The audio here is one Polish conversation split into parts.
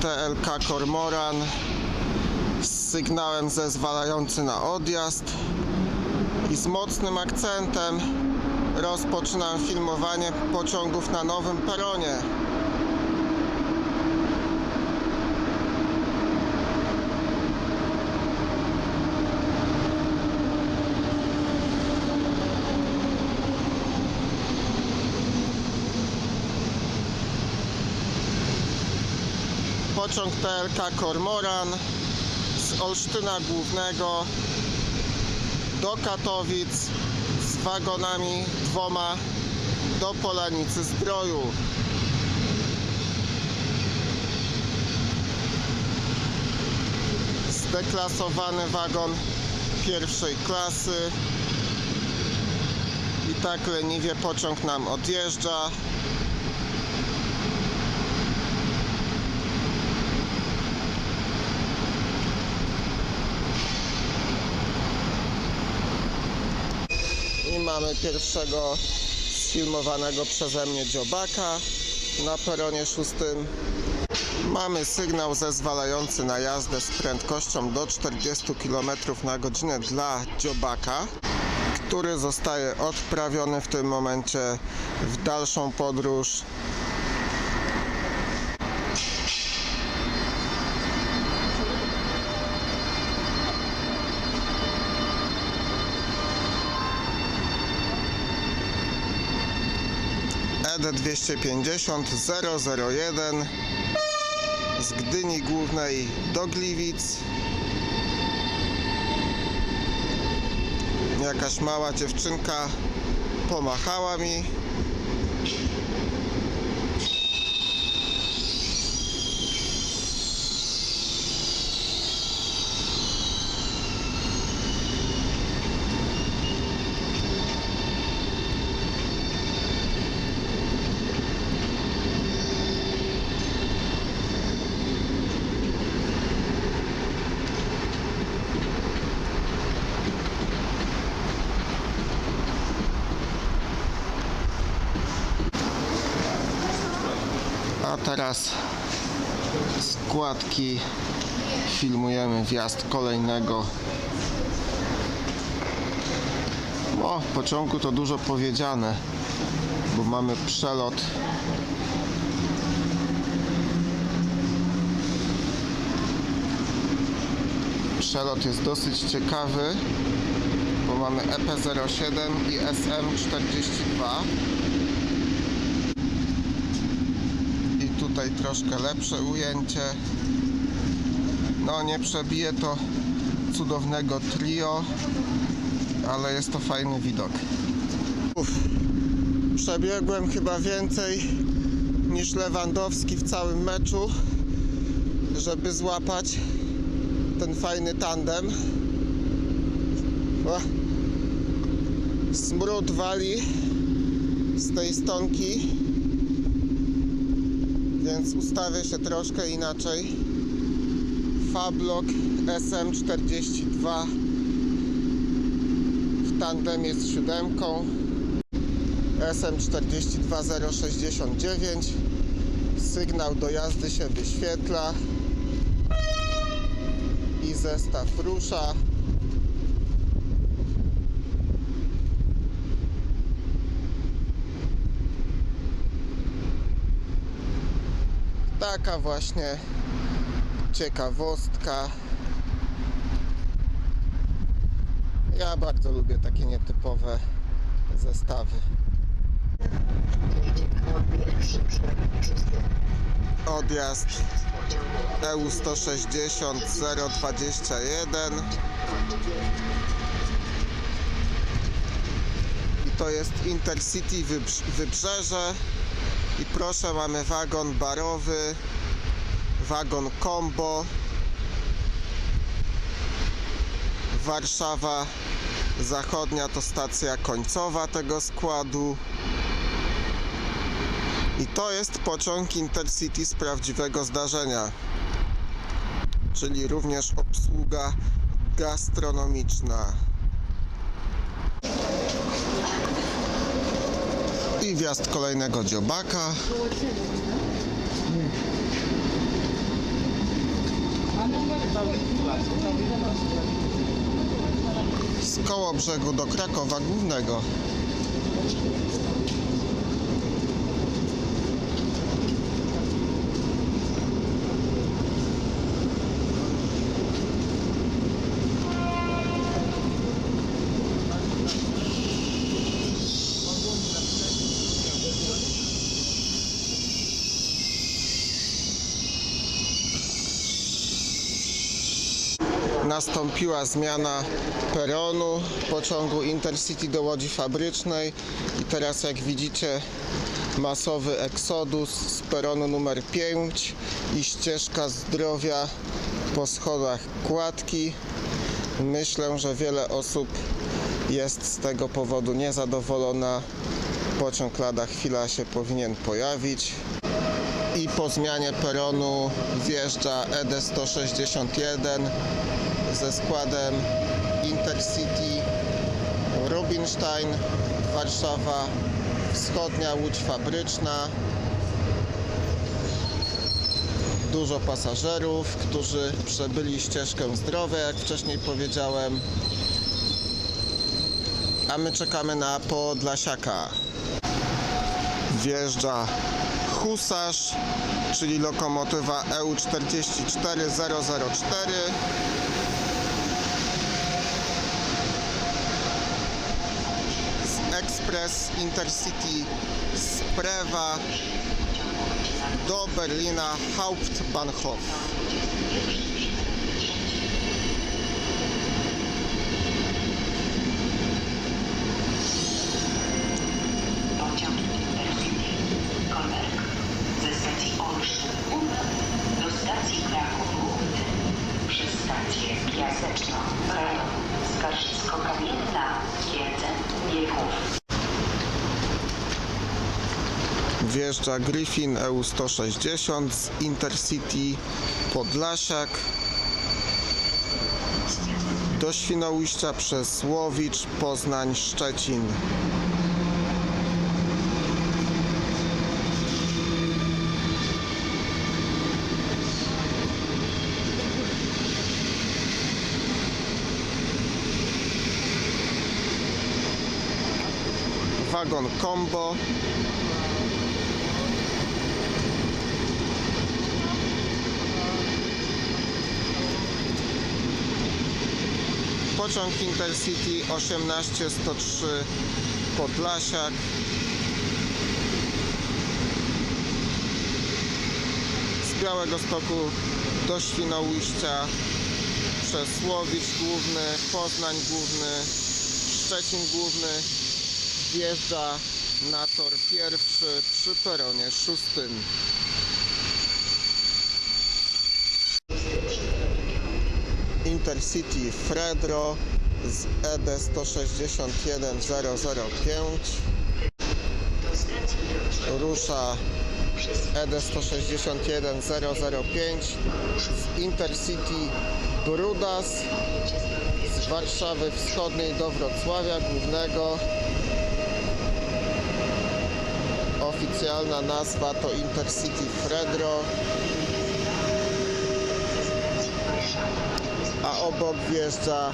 TLK Kormoran z sygnałem zezwalający na odjazd i z mocnym akcentem rozpoczynam filmowanie pociągów na nowym peronie. Pociąg TLK Kormoran z Olsztyna Głównego do Katowic z wagonami dwoma do Polanicy Zdroju. Zdeklasowany wagon pierwszej klasy. I tak leniwie pociąg nam odjeżdża. Mamy pierwszego sfilmowanego przeze mnie dziobaka na peronie szóstym. Mamy sygnał zezwalający na jazdę z prędkością do 40 km na godzinę dla dziobaka, który zostaje odprawiony w tym momencie w dalszą podróż. 250 001 z Gdyni Głównej do Gliwic. Jakaś mała dziewczynka pomachała mi. A teraz składki filmujemy wjazd kolejnego. O, w pociągu to dużo powiedziane, bo mamy przelot. Przelot jest dosyć ciekawy, bo mamy EP07 i SM42. i tutaj troszkę lepsze ujęcie no nie przebije to cudownego trio ale jest to fajny widok Uf. przebiegłem chyba więcej niż Lewandowski w całym meczu żeby złapać ten fajny tandem o. smród wali z tej stonki więc ustawię się troszkę inaczej. Fablok SM42 w tandemie z siódemką. SM42069 sygnał do jazdy się wyświetla. I zestaw rusza taka właśnie ciekawostka. Ja bardzo lubię takie nietypowe zestawy. Odjazd EU 160 021 i to jest Intercity Wybrz- Wybrzeże i proszę, mamy wagon barowy, wagon combo. Warszawa Zachodnia to stacja końcowa tego składu. I to jest pociąg Intercity z prawdziwego zdarzenia. Czyli również obsługa gastronomiczna. i wjazd kolejnego dziobaka. Z koło brzegu do Krakowa Głównego. Nastąpiła zmiana peronu pociągu Intercity do Łodzi Fabrycznej i teraz jak widzicie masowy eksodus z peronu numer 5 i ścieżka zdrowia po schodach kładki. Myślę, że wiele osób jest z tego powodu niezadowolona. Pociąg lada chwila się powinien pojawić i po zmianie peronu wjeżdża E ED 161 ze składem Intercity Rubinstein Warszawa Wschodnia Łódź Fabryczna. Dużo pasażerów, którzy przebyli ścieżkę zdrowia, jak wcześniej powiedziałem. A my czekamy na Podlasiaka. Wjeżdża Husarz, czyli lokomotywa E EU44004. Intercity z Prewa do Berlina Hauptbahnhof. Pociąg Intercity Kolberg ze stacji Olsztyn do stacji Kraków Główny przez stację Piaseczno, Radom, Skarżycko-Kamienna, Kielce, Biechów. Wjeżdża Griffin E EU160 z Intercity Podlasiak do Świnoujścia przez Łowicz, Poznań, Szczecin. Wagon combo Pociąg Intercity 18103 Podlasiak z Białego Stoku do Świnoujścia przez Łowicz Główny, Poznań Główny, Szczecin Główny wjeżdża na tor pierwszy przy peronie szóstym. Intercity Fredro z E ED 161005 Do stacji rusza E ED 161005 z Intercity Brudas z Warszawy Wschodniej do Wrocławia Głównego. Oficjalna nazwa to Intercity Fredro obok wjeżdża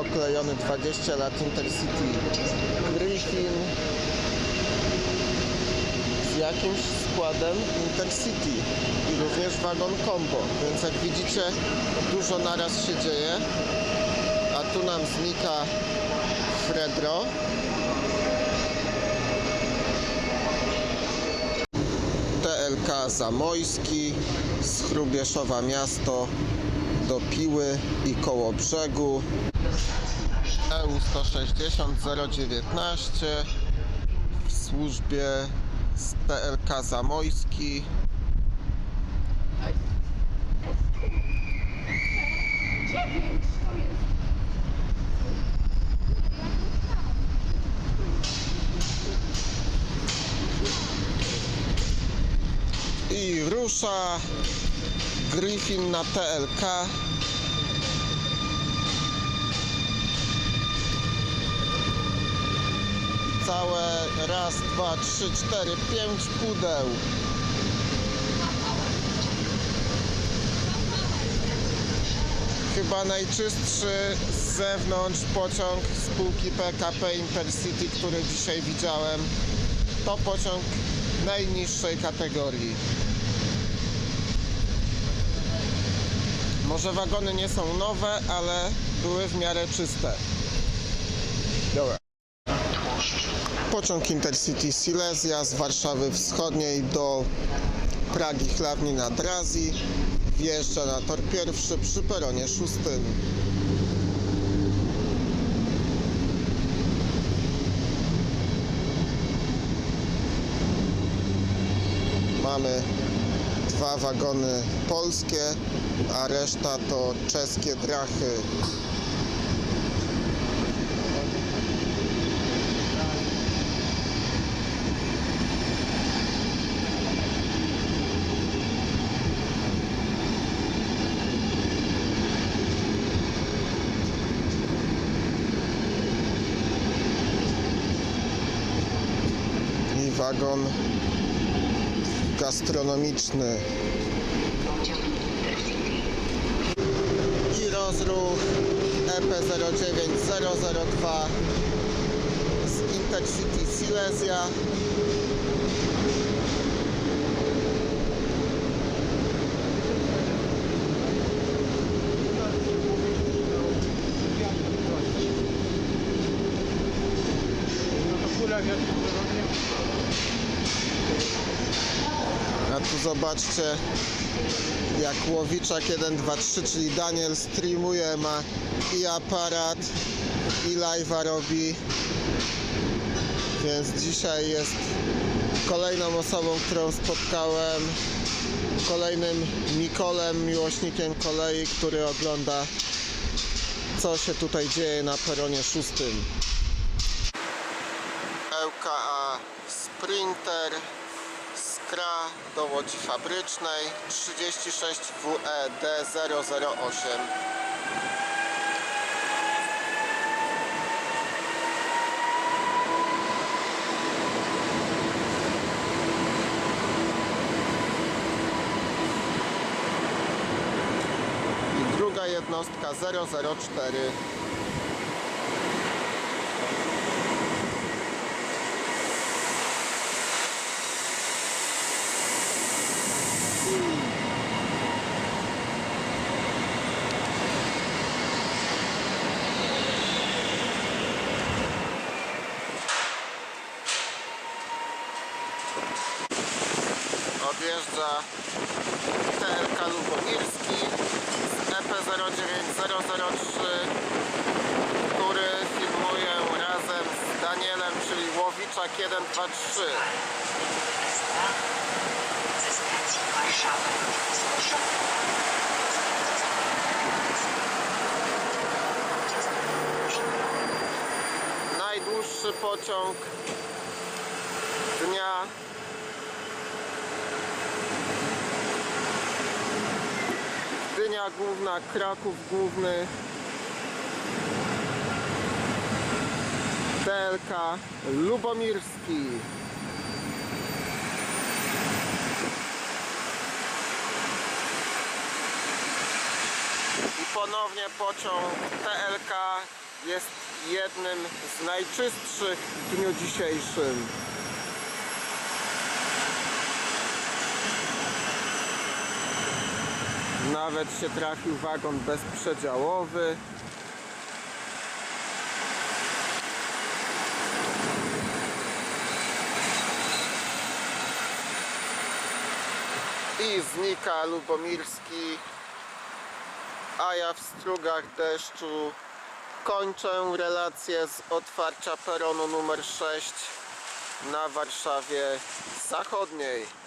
oklejony 20 lat Intercity. Griffin z jakimś składem Intercity i również wagon combo, więc jak widzicie dużo naraz się dzieje, a tu nam znika Fredro. TLK Zamojski z Chrubieszowa Miasto do Piły i koło brzegu. EU 160 019 w służbie z TLK Zamojski. I rusza Griffin na TLK całe raz, dwa, trzy, cztery, pięć pudeł chyba najczystszy z zewnątrz pociąg spółki PKP Intercity, który dzisiaj widziałem. To pociąg najniższej kategorii. Może wagony nie są nowe, ale były w miarę czyste. Pociąg Intercity Silesia z Warszawy Wschodniej do Pragi Chlawni nad Razi wjeżdża na tor pierwszy przy peronie szóstym. Mamy dwa wagony polskie, a reszta to czeskie drachy. i wagon gastronomiczny. I rozruch E EP09002 z Intercity Silesia A tu zobaczcie jak Łowiczak 1, 2, 3, czyli Daniel streamuje, ma i aparat, i live'a robi. Więc dzisiaj jest kolejną osobą, którą spotkałem, kolejnym Mikolem, miłośnikiem kolei, który ogląda co się tutaj dzieje na peronie szóstym. LKA Sprinter Skra do łodzi fabrycznej E 36 WED 008 i druga jednostka 004 odjeżdża TLK Lubomirski z E EP09003 który filmuję razem z Danielem, czyli Łowiczak 123 Ze stacji najdłuższy pociąg dnia. Gdynia Główna, Kraków Główny TLK Lubomirski I ponownie pociąg TLK jest jednym z najczystszych w dniu dzisiejszym. Nawet się trafił wagon bezprzedziałowy. I znika Lubomirski, a ja w strugach deszczu kończę relację z otwarcia peronu numer 6 na Warszawie Zachodniej.